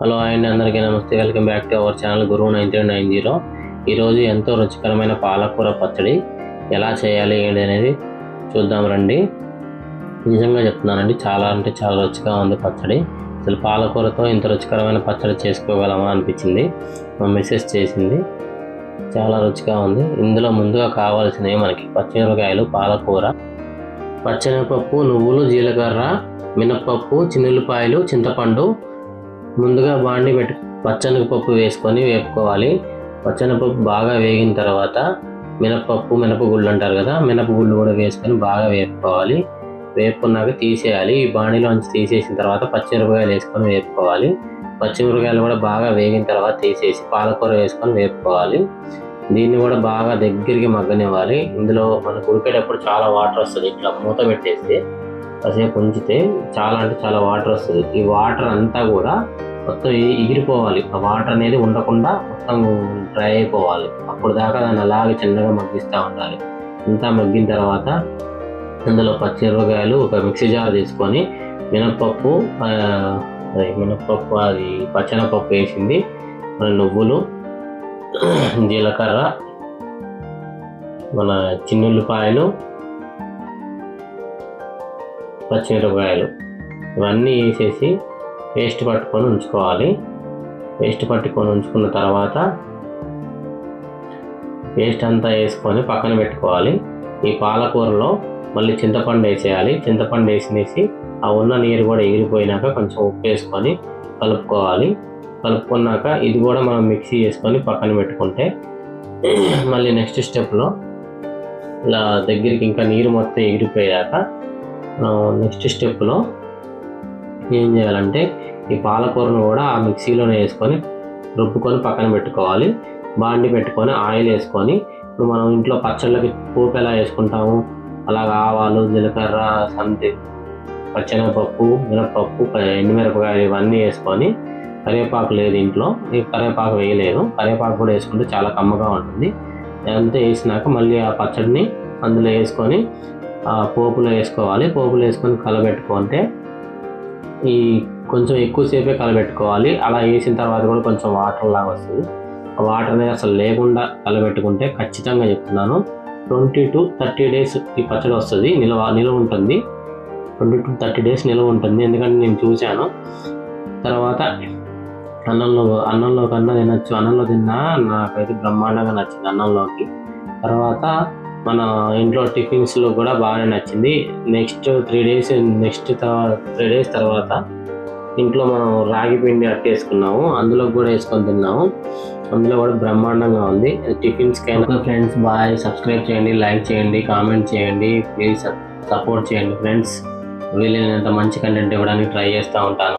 Hello and అందరికీ నమస్తే. Welcome back to our channel Guruvu nine three nine zero. ఈరోజు ఎంతో రుచికరమైన పాలకూర పచ్చడి ఎలా చేయాలి ఏంటి అనేది చూద్దాం రండి. నిజంగా చెప్తున్నానండి చాలా అంటే చాలా రుచిగా ఉంది పచ్చడి. అసలు పాలకూరతో ఇంత రుచికరమైన పచ్చడి చేసుకోగలమా అనిపించింది. మా మిస్సెస్ చేసింది. చాలా రుచిగా ఉంది. ఇందులో ముందుగా కావాల్సినవి మనకి పచ్చిమిరపకాయలు పాలకూర పచ్చనిపప్పు నువ్వులు జీలకర్ర మినప్పప్పు చిన్నుల్లిపాయలు చింతపండు ముందుగా బాండి పెట్టి పచ్చనగపప్పు వేసుకొని వేపుకోవాలి. పచ్చనపప్పు బాగా వేగిన తర్వాత మినపప్పు మినపగుళ్ళు అంటారు కదా మినపగుళ్ళు కూడా వేసుకొని బాగా వేపుకోవాలి. వేపుకున్నాక తీసేయాలి. ఈ బాణీలోంచి తీసేసిన తర్వాత పచ్చిమిరపకాయలు వేసుకొని వేపుకోవాలి. పచ్చిమిరపకాయలు కూడా బాగా వేగిన తర్వాత తీసేసి పాలకూర వేసుకొని వేపుకోవాలి. దీన్ని కూడా బాగా దగ్గరికి మగ్గనివ్వాలి. ఇందులో మనకు ఉడికేటప్పుడు చాలా వాటర్ వస్తుంది. ఇట్లా మూత పెట్టేస్తే కాసేపు ఉంచితే చాలా అంటే చాలా వాటర్ వస్తుంది. ఈ వాటర్ అంతా కూడా మొత్తం ఎగిరిపోవాలి ఆ వాటర్ అనేది ఉండకుండా మొత్తం డ్రై అయిపోవాలి. అప్పుడు దాకా దాన్ని అలాగే చిన్నగా మగ్గిస్తూ ఉండాలి. అంతా మగ్గిన తర్వాత అందులో పచ్చిమిరపకాయలు ఒక మిక్సీ జార్ తీసుకొని మినప్పప్పు మినప్పప్పు అది పచ్చనపప్పు వేసింది. మన నువ్వులు జీలకర్ర మన చిన్నుల్లిపాయలు పచ్చిమిరపకాయలు. ఇవన్నీ వేసేసి పేస్ట్ పట్టుకొని ఉంచుకోవాలి. పేస్ట్ పట్టుకొని ఉంచుకున్న తర్వాత పేస్ట్ అంతా వేసుకొని పక్కన పెట్టుకోవాలి. ఈ పాలకూరలో మళ్ళీ చింతపండు వేసేయాలి. చింతపండు వేసినేసి ఆ ఉన్న నీరు కూడా ఎగిరిపోయినాక కొంచెం ఉప్పు వేసుకొని కలుపుకోవాలి. కలుపుకున్నాక ఇది కూడా మనం మిక్సీ చేసుకొని పక్కన పెట్టుకుంటే మళ్ళీ నెక్స్ట్ స్టెప్లో ఇలా దగ్గరికి ఇంకా నీరు మొత్తం ఎగిరిపోయాక నెక్స్ట్ స్టెప్లో ఏం చేయాలంటే ఈ పాలకూరను కూడా ఆ మిక్సీలోనే వేసుకొని రుబ్బుకొని పక్కన పెట్టుకోవాలి. బాండి పెట్టుకొని ఆయిల్ వేసుకొని ఇప్పుడు మనం ఇంట్లో పచ్చళ్ళకి పోపు ఎలా వేసుకుంటాము? అలాగ ఆవాలు జీలకర్ర సంతి పచ్చనపప్పు మినపప్పు ఎండుమిరపకాయలు ఇవన్నీ వేసుకొని కరివేపాకు లేదు ఇంట్లో. ఈ కరివేపాకు వేయలేదు. కరివేపాకు కూడా వేసుకుంటే చాలా కమ్మగా ఉంటుంది. అంతా వేసినాక మళ్ళీ ఆ పచ్చడిని అందులో వేసుకొని పోపులో వేసుకోవాలి. పోపులో వేసుకొని కలబెట్టుకుంటే ఈ కొంచెం ఎక్కువసేపే కలబెట్టుకోవాలి. అలా వేసిన తర్వాత కూడా కొంచెం వాటర్ లాగా వస్తుంది. ఆ వాటర్ అనేది అసలు లేకుండా కలబెట్టుకుంటే ఖచ్చితంగా చెప్తున్నాను. ట్వంటీ టు థర్టీ డేస్ ఈ పచ్చడి వస్తుంది. నిల్వ నిల్వ ఉంటుంది. ట్వంటీ టు థర్టీ డేస్ నిల్వ ఉంటుంది. ఎందుకంటే నేను చూశాను. తర్వాత అన్నంలో అన్నంలో కన్నా తినచ్చు. అన్నంలో తిన్నా నాకైతే బ్రహ్మాండంగా నచ్చింది అన్నంలోకి. తర్వాత మన ఇంట్లో టిఫిన్స్లో కూడా బాగానే నచ్చింది. Next three days next three days తర్వాత ఇంట్లో మనం రాగి పిండి అట్టేసుకున్నాము. అందులో కూడా వేసుకొని తిన్నాము. అందులో కూడా బ్రహ్మాండంగా ఉంది. టిఫిన్స్కి కైనా ఫ్రెండ్స్ బాయ్ సబ్స్క్రైబ్ చేయండి లైక్ చేయండి కామెంట్ చేయండి. ప్లీజ్ సపోర్ట్ చేయండి ఫ్రెండ్స్. వీలైనంత మంచి కంటెంట్ ఇవ్వడానికి ట్రై చేస్తూ ఉంటాను.